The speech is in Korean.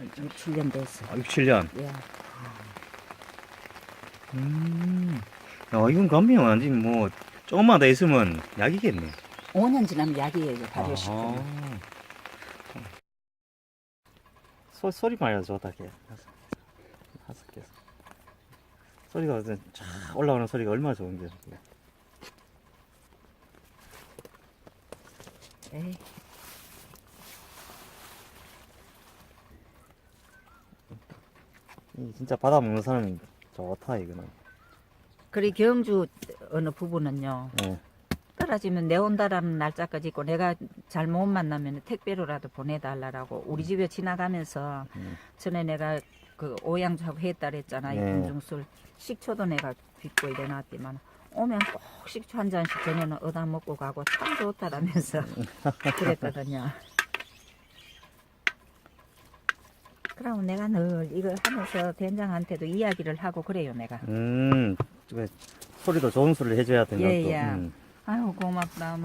6, 7년 됐어. 아, 6, 7년. 예. 음. 야, 이건 감미가 완전히 뭐, 조금만 더 있으면 약이겠네. 5년 지나면 약이에요, 아. 발효시키면. 소, 소리만 해도 좋다, 걔. 다섯 개. 소리가 쫙 올라오는 소리가 얼마나 좋은데. 에이, 진짜 받아 먹는 사람이 좋다, 이거는. 그리 경주 어느 부부는요, 예. 떨어지면 내 온다라는 날짜까지 있고, 내가 잘못 만나면 택배로라도 보내달라고, 우리 집에 지나가면서, 음. 전에 내가 그 오양주하고 했다 그랬잖아, 이 네. 군중술. 식초도 내가 빚고 이래놨지만, 오면 꼭 식초 한 잔씩 저녁에 얻어 먹고 가고, 참 좋다라면서 그랬거든요. 그럼 내가 늘 이걸 하면서 된장한테도 이야기를 하고 그래요, 내가. 음, 그 소리도 좋은 소리를 해줘야 되는 예, 또. 예. 음. 아유, 고맙다.